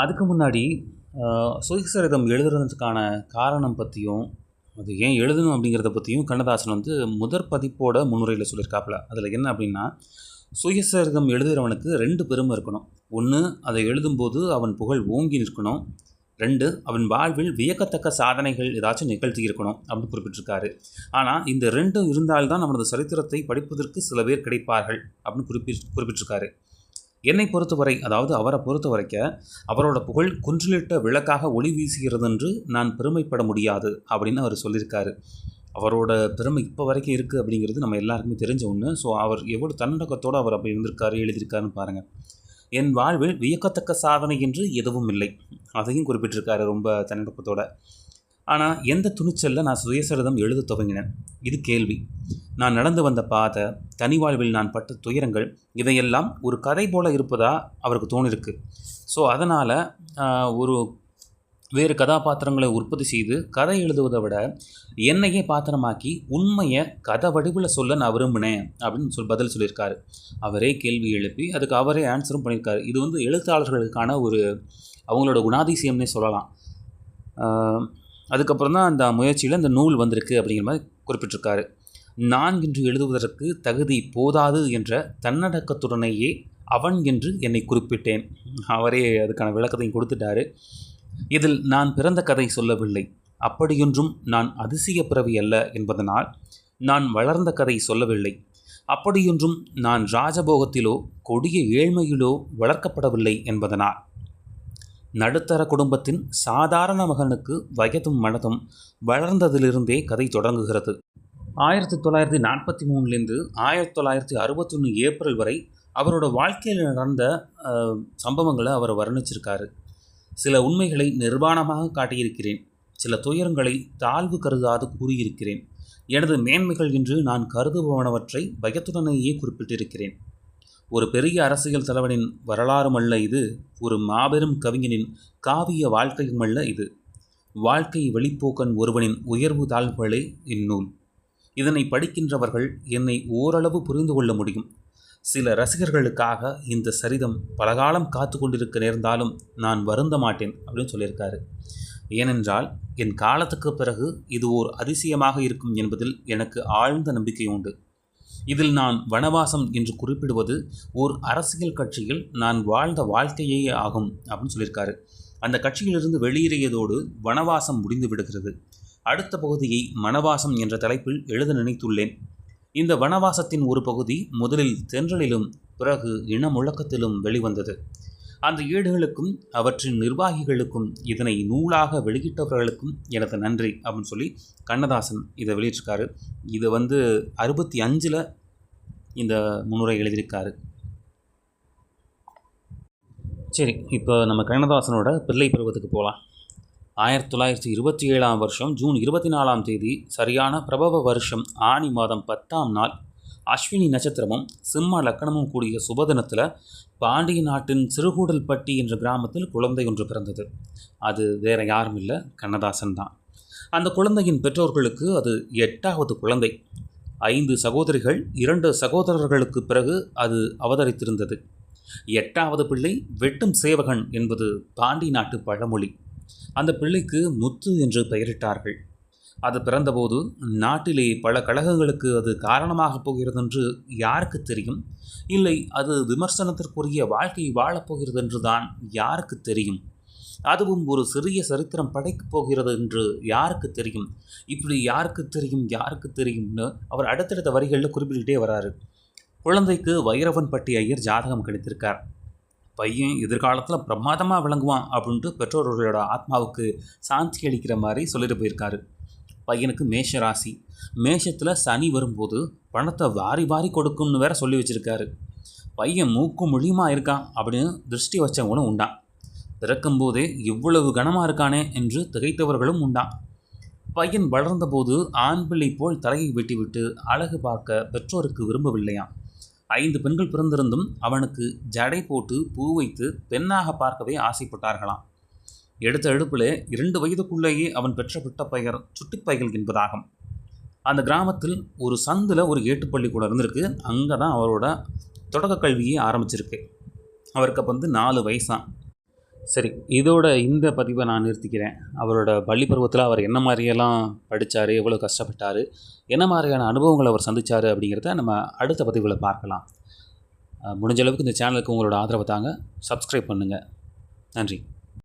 அதுக்கு முன்னாடி சுயசரிதம் எழுதுறதுக்கான காரணம் பற்றியும் அது ஏன் எழுதணும் அப்படிங்கிறத பற்றியும் கண்ணதாசன் வந்து முதற் பதிப்போட முன்னுரையில் சொல்லியிருக்காப்புல அதில் என்ன அப்படின்னா சுயசரிதம் எழுதுகிறவனுக்கு ரெண்டு பெருமை இருக்கணும். ஒன்று அதை எழுதும்போது அவன் புகழ் ஓங்கி நிற்கணும். ரெண்டு அவன் வாழ்வில் வியக்கத்தக்க சாதனைகள் ஏதாச்சும் நிகழ்த்தி இருக்கணும் அப்படின்னு குறிப்பிட்டிருக்காரு. ஆனால் இந்த ரெண்டும் இருந்தால்தான் நமது சரித்திரத்தை படிப்பதற்கு சில பேர் கிடைப்பார்கள் அப்படின்னு குறிப்பி குறிப்பிட்டிருக்காரு. என்னை பொறுத்தவரை அதாவது அவரை பொறுத்த வரைக்க அவரோட புகழ் குன்றிலிட்ட விளக்காக ஒளி வீசுகிறது என்று நான் பெருமைப்பட முடியாது அப்படின்னு அவர் சொல்லியிருக்காரு. அவரோட பெருமை இப்போ வரைக்கும் இருக்குது அப்படிங்கிறது நம்ம எல்லாருக்குமே தெரிஞ்ச ஒன்று ஸோ அவர் எவ்வளோ தன்னடக்கத்தோடு அவர் அப்படி இருந்திருக்காரு எழுதியிருக்காருன்னு பாருங்கள் என் வாழ்வில் வியக்கத்தக்க சாதனை என்று எதுவும் இல்லை. அதையும் குறிப்பிட்டிருக்காரு ரொம்ப தன்னடக்கத்தோட. ஆனால் எந்த துணிச்சலில் நான் சுயசரிதம் எழுத துவங்கினேன்? இது கேள்வி. நான் நடந்து வந்த பாதை தனி வாழ்வில் நான் பட்ட துயரங்கள் இதையெல்லாம் ஒரு கதை போல இருப்பதா அவருக்கு தோணிருக்கு. ஸோ அதனால் ஒரு வேறு கதாபாத்திரங்களை உற்பத்தி செய்து கதை எழுதுவதை விட என்னையே பாத்திரமாக்கி உண்மையை கதை வடிவில் சொல்ல நான் விரும்பினேன் அப்படின்னு சொல் பதில் சொல்லியிருக்காரு. அவரே கேள்வி எழுப்பி அதுக்கு அவரே ஆன்சரும் பண்ணியிருக்காரு. இது வந்து எழுத்தாளர்களுக்கான ஒரு அவங்களோட குணாதிசயம்னே சொல்லலாம். அதுக்கப்புறம் தான் அந்த முயற்சியில் இந்த நூல் வந்திருக்கு அப்படிங்கிற மாதிரி குறிப்பிட்டிருக்காரு. நான் என்று எழுதுவதற்கு தகுதி போதாது என்ற தன்னடக்கத்துடனேயே அவன் என்று என்னை குறிப்பிட்டேன். அவரே அதுக்கான விளக்கத்தையும் கொடுத்துட்டாரு. இதில் நான் பிறந்த கதை சொல்லவில்லை. அப்படியொன்றும் நான் அதிசய பிறவி அல்ல என்பதனால் நான் வளர்ந்த கதை சொல்லவில்லை. அப்படியொன்றும் நான் ராஜபோகத்திலோ கொடிய ஏழ்மையிலோ வளர்க்கப்படவில்லை என்பதனால். நடுத்தர குடும்பத்தின் சாதாரண மகனுக்கு வயதும் மனதும் வளர்ந்ததிலிருந்தே கதை தொடங்குகிறது. ஆயிரத்தி தொள்ளாயிரத்தி நாற்பத்தி மூணுலேருந்து ஆயிரத்தி தொள்ளாயிரத்தி அறுபத்தொன்று ஏப்ரல் வரை அவரோட வாழ்க்கையில் நடந்த சம்பவங்களை அவர் வர்ணிச்சிருக்காரு. சில உண்மைகளை நிர்வாணமாக காட்டியிருக்கிறேன். சில துயரங்களை தாழ்வு கருதாது கூறியிருக்கிறேன். எனது மேன்மைகள் என்று நான் கருதுபவனவற்றை பயத்துடனேயே குறிப்பிட்டிருக்கிறேன். ஒரு பெரிய அரசியல் தலைவனின் வரலாறுமல்ல இது ஒரு மாபெரும் கவிஞனின் காவிய வாழ்க்கையுமல்ல இது. வாழ்க்கை வெளிப்போக்கன் ஒருவனின் உயர்வு தாழ்வுகளே இந்நூல். இதனை படிக்கின்றவர்கள் என்னை ஓரளவு புரிந்து கொள்ள முடியும். சில ரசிகர்களுக்காக இந்த சரிதம் பலகாலம் காத்து கொண்டிருக்க நேர்ந்தாலும் நான் வருந்த மாட்டேன் அப்படின்னு சொல்லியிருக்காரு. ஏனென்றால் என் காலத்துக்கு பிறகு இது ஓர் அதிசயமாக இருக்கும் என்பதில் எனக்கு ஆழ்ந்த நம்பிக்கை உண்டு. இதில் நான் வனவாசம் என்று குறிப்பிடுவது ஓர் அரசியல் கட்சியில் நான் வாழ்ந்த வாழ்க்கையே ஆகும் அப்படின்னு சொல்லியிருக்காரு. அந்த கட்சியிலிருந்து வெளியேறியதோடு வனவாசம் முடிந்து விடுகிறது. அடுத்த பகுதியை மனவாசம் என்ற தலைப்பில் எழுத நினைத்துள்ளேன். இந்த வனவாசத்தின் ஒரு பகுதி முதலில் தென்றலிலும் பிறகு இன முழக்கத்திலும் வெளிவந்தது. அந்த ஏடுகளுக்கும் அவற்றின் நிர்வாகிகளுக்கும் இதனை நூலாக வெளியிட்டவர்களுக்கும் எனது நன்றி அப்படின்னு சொல்லி கண்ணதாசன் இதை வெளியிட்டிருக்காரு. இது வந்து அறுபத்தி அஞ்சில் இந்த முன்னுரை எழுதியிருக்காரு. சரி இப்போ நம்ம கண்ணதாசனோட பிள்ளை பருவத்துக்கு போகலாம். ஆயிரத்தி தொள்ளாயிரத்தி இருபத்தி ஏழாம் வருஷம் ஜூன் இருபத்தி நாலாம் தேதி சரியான பிரபவ வருஷம் ஆனி மாதம் பத்தாம் நாள் அஸ்வினி நட்சத்திரமும் சிம்ம லக்கணமும் கூடிய சுபதினத்தில் பாண்டிய நாட்டின் சிறுகூடல்பட்டி என்ற கிராமத்தில் குழந்தை ஒன்று பிறந்தது. அது வேற யாரும் இல்லை கண்ணதாசன் தான். அந்த குழந்தையின் பெற்றோர்களுக்கு அது எட்டாவது குழந்தை. ஐந்து சகோதரிகள் இரண்டு சகோதரர்களுக்கு பிறகு அது அவதரித்திருந்தது. எட்டாவது பிள்ளை வெட்டும் சேவகன் என்பது பாண்டி நாட்டு பழமொழி. அந்த பிள்ளைக்கு முத்து என்று பெயரிட்டார்கள். அது பிறந்தபோது நாட்டிலே பல கழகங்களுக்கு அது காரணமாகப் போகிறது என்று யாருக்கு தெரியும்? இல்லை அது விமர்சனத்திற்குரிய வாழ்க்கை வாழப்போகிறது என்று தான் யாருக்கு தெரியும்? அதுவும் ஒரு சிறிய சரித்திரம் படைக்கப் போகிறது என்று யாருக்கு தெரியும்? இப்படி யாருக்கு தெரியும் யாருக்கு தெரியும்னு அவர் அடுத்தடுத்த வரிகளில் குறிப்பிட்டுட்டே வராரு. குழந்தைக்கு வைரவன்பட்டி ஐயர் ஜாதகம் கிடைத்திருக்கார். பையன் எதிர்காலத்தில் பிரமாதமாக விளங்குவான் அப்படின்ட்டு பெற்றோர்களோட ஆத்மாவுக்கு சாந்தி அளிக்கிற மாதிரி சொல்லிட்டு போயிருக்காரு. பையனுக்கு மேஷ ராசி. மேஷத்தில் சனி வரும்போது பணத்தை வாரி வாரி கொடுக்கும்னு வேற சொல்லி வச்சுருக்காரு. பையன் மூக்கு மொழியுமா இருக்கான் அப்படின்னு திருஷ்டி வச்சவங்களும் உண்டான் பிறக்கும்போதே இவ்வளவு கனமாக இருக்கானே என்று திகைத்தவர்களும் உண்டான் பையன் வளர்ந்தபோது ஆண் பிள்ளை போல் தலையை வெட்டிவிட்டு அழகு பார்க்க பெற்றோருக்கு விரும்பவில்லையாம் ஐந்து பெண்கள் பிறந்திருந்தும் அவனுக்கு ஜடை போட்டு பூ வைத்து பெண்ணாக பார்க்கவே ஆசைப்பட்டார்களாம். எடுத்த எடுப்பிலே இரண்டு வயதுக்குள்ளேயே அவன் பெற்ற பிட்ட பெயர் சுட்டிப்பைகள் என்பதாகும். அந்த கிராமத்தில் ஒரு சந்தில் ஒரு ஏட்டுப்பள்ளிக்கூடம் இருந்திருக்கு. அங்கே தான் அவரோட தொடக்க கல்வியே ஆரம்பிச்சிருக்கு. அவருக்கு அப்போ வந்து நாலு வயசாம் சரி இதோட இந்த பதிவை நான் நிறுத்திக்கிறேன். அவரோட பள்ளி பருவத்தில் அவர் என்ன மாதிரியெல்லாம் படித்தார் எவ்வளோ கஷ்டப்பட்டார் என்ன மாதிரியான அனுபவங்களை அவர் சந்திச்சார் அப்படிங்கிறத நம்ம அடுத்த பதிவில் பார்க்கலாம். முடிஞ்ச அளவுக்கு இந்த சேனலுக்கு உங்களோட ஆதரவை தாங்க. சப்ஸ்கிரைப் பண்ணுங்கள் நன்றி.